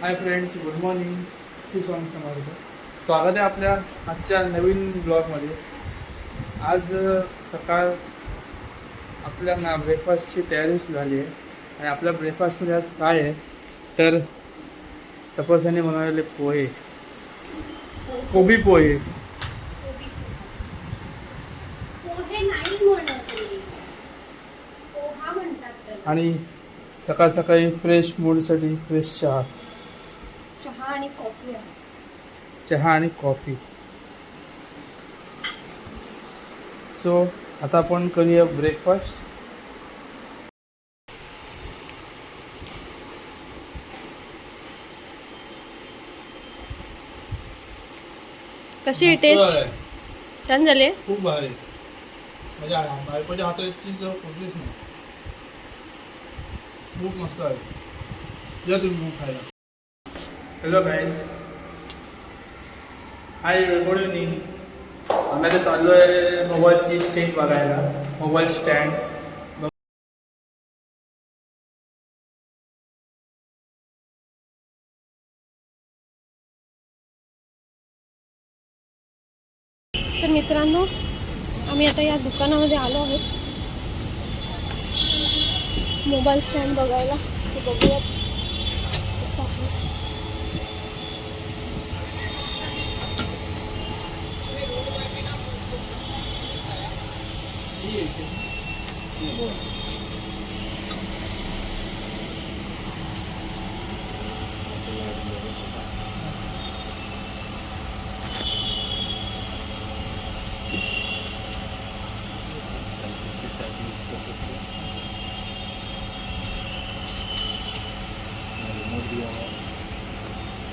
Hi friends good morning Shri Swami Samarth स्वागत आहे आपल्या आजच्या नवीन ब्लॉगमध्ये आज सकाळ आपल्या ना ब्रेकफास्टची तयारी झाली आहे आणि आपल्या ब्रेकफास्टमध्ये आज काय आहे तर तपस्याने बनवलेले पोहे कोबी पोहे. आणि सकाळ सकाळी फ्रेश मूडसाठी फ्रेश चहा. चहा आणि कॉफी आहे. चहा आणि कॉफी. सो आता आपण करूया ब्रेकफास्ट कशी आहे टेस्ट छान झाले खूप भारी. म्हणजे बायकोच्या हाताची चव कुठलीच नाही. खूप मस्त आहे. या तुम्ही खूप खायला. Hello guys hi good evening आम्ही आता चाललो आहे मोबाईलची स्टँड बघायला. मोबाईल स्टँड तर मित्रांनो आम्ही आता या दुकानामध्ये आलो आहोत. मोबाईल स्टँड बघायला. ते बघूयात. 切れてる。すごい。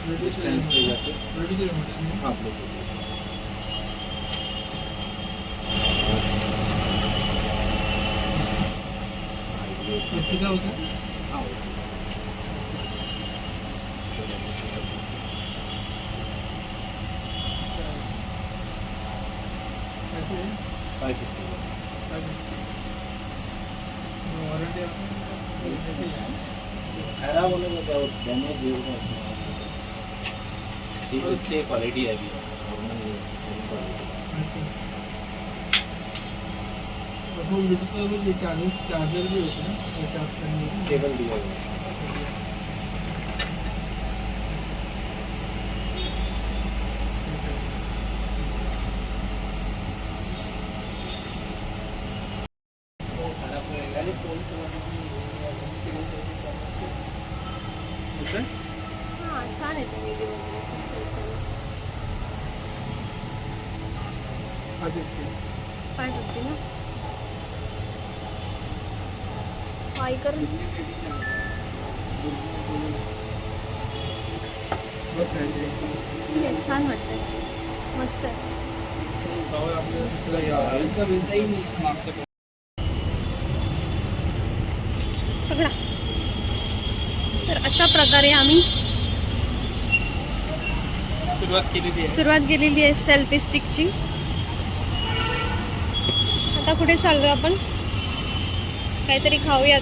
Ready to remove. Ready to remove. काय होतं क्वालिटी आहे चार्जर बी होते ना त्याच्या टेबल दिया हां छान आहे ते व्हिडिओ काय करते ना काय कर. छान वाटतंय. मस्त आहे. सगळा तर अशा प्रकारे आम्ही सुरुवात केलेली आहे. सेल्फी स्टिकची आता कुठे चाललोय आपण? काहीतरी खाऊयात.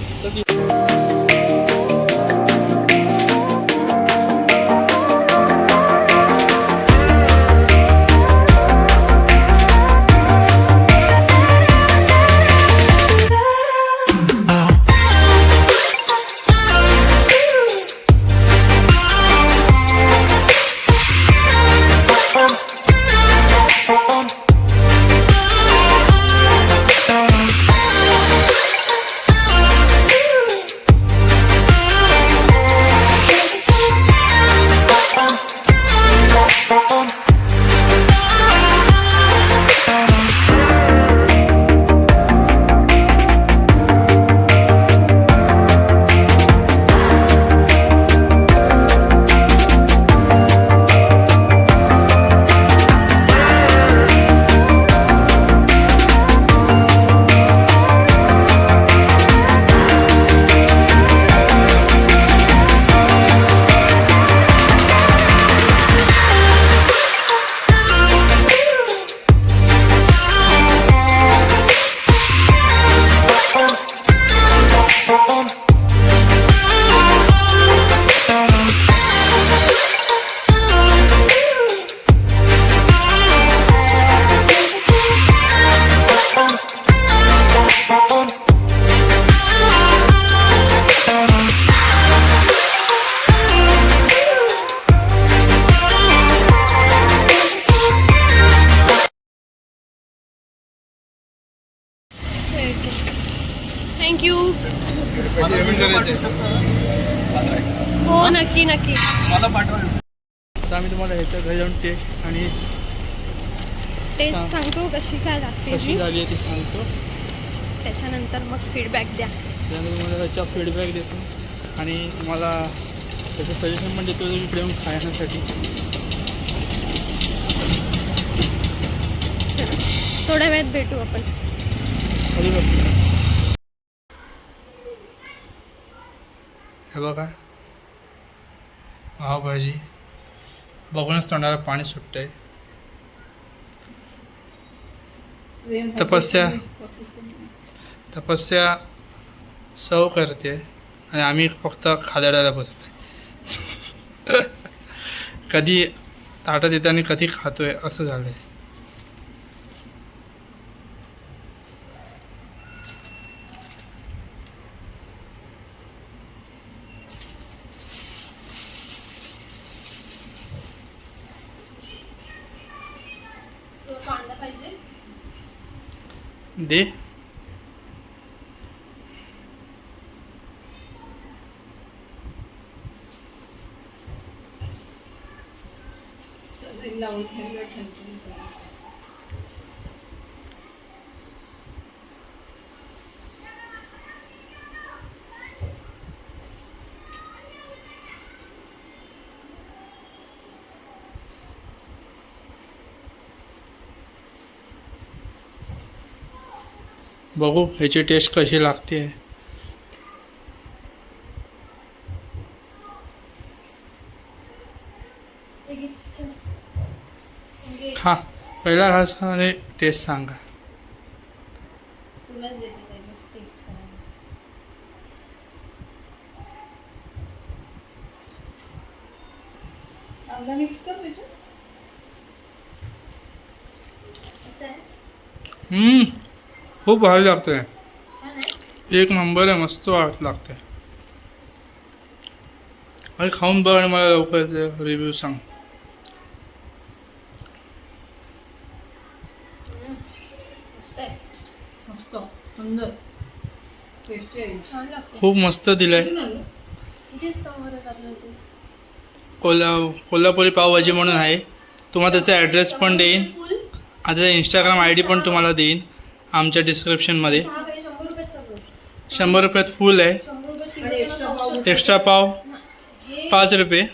हो नक्की नक्की. मला पाठवा. आता आम्ही तुम्हाला ह्याच्या घरी जाऊन टेस्ट आणि टेस्ट सांग. सांगतो कशी काय लागते कशी ती. झाली आहे ते सांगतो. त्याच्यानंतर मग फीडबॅक द्या. त्यानंतर तुम्हाला त्याचा फीडबॅक देतो. आणि तुम्हाला त्याचं सजेशन पण देतो इकडे येऊन खाण्यासाठी. थोड्या वेळात भेटू आपण. हे बघा. पावभाजी बघूनच तोंडाला पाणी सुटतंय. तपस्या तपस्या सव करते. आणि आम्ही फक्त खादाडायला बसलोय कधी ताटात येतं आणि कधी खातोय असं झालंय. कांदा Hindi. बघू ह्याची टेस्ट कशी लागते. हा पहिला खा आणि टेस्ट सांगा मिक्स खूप भारी आहे. एक नंबर आहे मस्त वाट लागतंय. अरे खाऊन बघ आणि मला लवकर रिव्ह्यू सांग. मस्त आहे. मस्त सुंदर. टेस्टी आहे. छान लागते खूप मस्त दिलंय. कोल्हा कोल्हापुरी पावभाजी म्हणून आहे. तुम्हाला त्याचा ॲड्रेस पण देईन. आता इंस्टाग्राम आय डी पण तुम्हाला देईन. आमच्या डिस्क्रिप्शनमध्ये शंभर रुपयात फुल आहे. एक्स्ट्रा पाव पाच रुपये.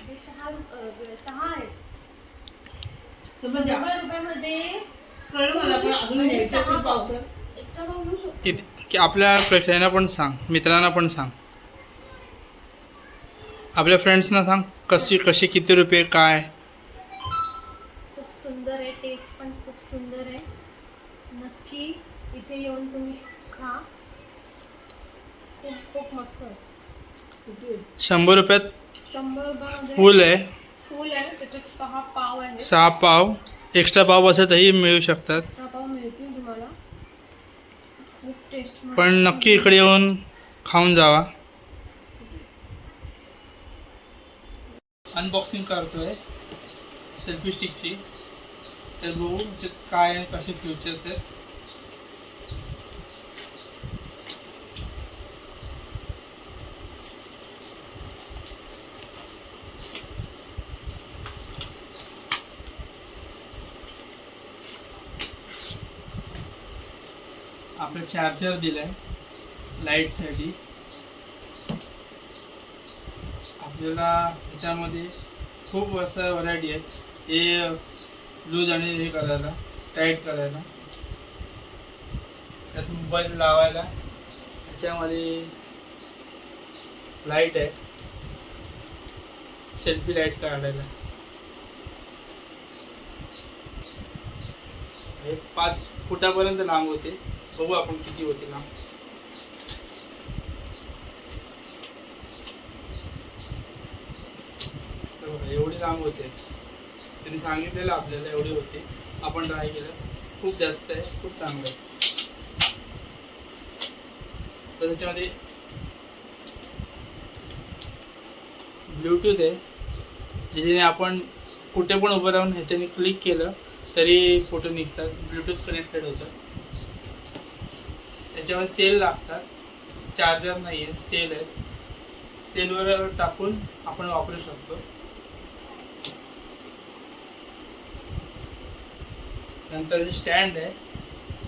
की आपल्या प्रेक्षकांना पण सांग मित्रांना पण सांग. आपल्या फ्रेंड्सना सांग कशी कशी किती रुपये काय? खूप सुंदर आहे टेस्ट पण खूप सुंदर आहे. नक्की इथे येऊन तुम्ही खा. खूप खूप मस्त आहे. शंभर रुपयात शंभर रुपयामध्ये फुल आहे. फुल आहे. त्याच्यात सहा पाव आहे सहा पाव. एक्स्ट्रा पाव असेल तरी मिळू शकतात. एक्स्ट्रा पाव मिळतील तुम्हाला. खूप टेस्ट पण नक्की इकडे येऊन खाऊन जावा. अनबॉक्सिंग करतोय. सेल्फी स्टिकची तर बघू त्याच्यात काय आणि कसे फ्युचर्स आहेत. आपलं चार्जर दिलंय लाईटसाठी आपल्याला ह्याच्यामध्ये खूप असं व्हरायटी आहे. हे लूज आणि हे करायला टाईट करायला. त्यात मोबाईल लावायला ह्याच्यामध्ये लाइट आहे. सेल्फी लाइट काढायला. हे पाच फुटापर्यंत लांब होते. बघू आपण किती होते लांब एवढी लांब होते. त्यांनी सांगितलेलं आपल्याला एवढी होती. आपण ट्राय केलं. खूप जास्त आहे खूप चांगलं आहे. तर त्याच्यामध्ये ब्लूटूथ आहे. ज्याच्याने आपण कुठे पण उभं राहून ह्याच्याने क्लिक केलं तरी फोटो निघतात. ब्लूटूथ कनेक्टेड होतं त्याच्यावर सेल लागतात. चार्जर नाही आहे सेल आहे. सेलवर टाकून आपण वापरू शकतो. नंतर स्टँड आहे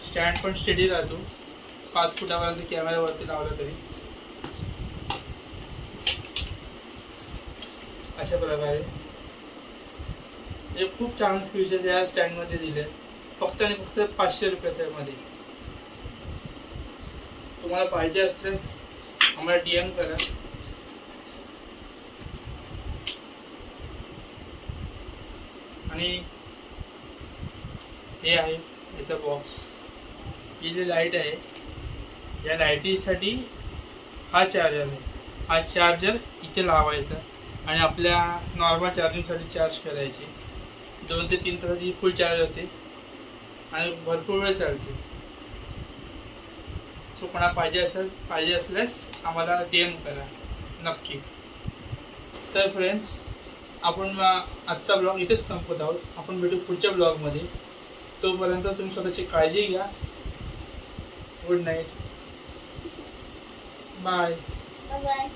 स्टँड पण स्टेडी राहतो. पाच फुटापर्यंत कॅमेऱ्यावरती लावला तरी. अशा प्रकारे. हे खूप छान फ्युचर्स या स्टँडमध्ये दिले फक्त आणि फक्त पाचशे रुपयाच्या मध्ये. तुम्हाला पाहिजे असल्यास आम्हाला डी एम करा. आणि हे आहे याचा बॉक्स ही जी लाइट आहे या लाईटीसाठी हा चार्जर आहे. हा चार्जर इथे लावायचा आणि आपल्या नॉर्मल चार्जिंगसाठी चार्ज करायची. दोन ते तीन तासाची फुल चार्ज होते. आणि भरपूर वेळ चालते. तो कोणा पाहिजे असेल पाहिजे असल्यास आम्हाला डी एम करा. नक्की. तर फ्रेंड्स आपण आजचा ब्लॉग इथेच संपत आहोत. आपण भेटू पुढच्या ब्लॉगमध्ये तोपर्यंत तुम्ही स्वतःची काळजी घ्या. Good night bye bye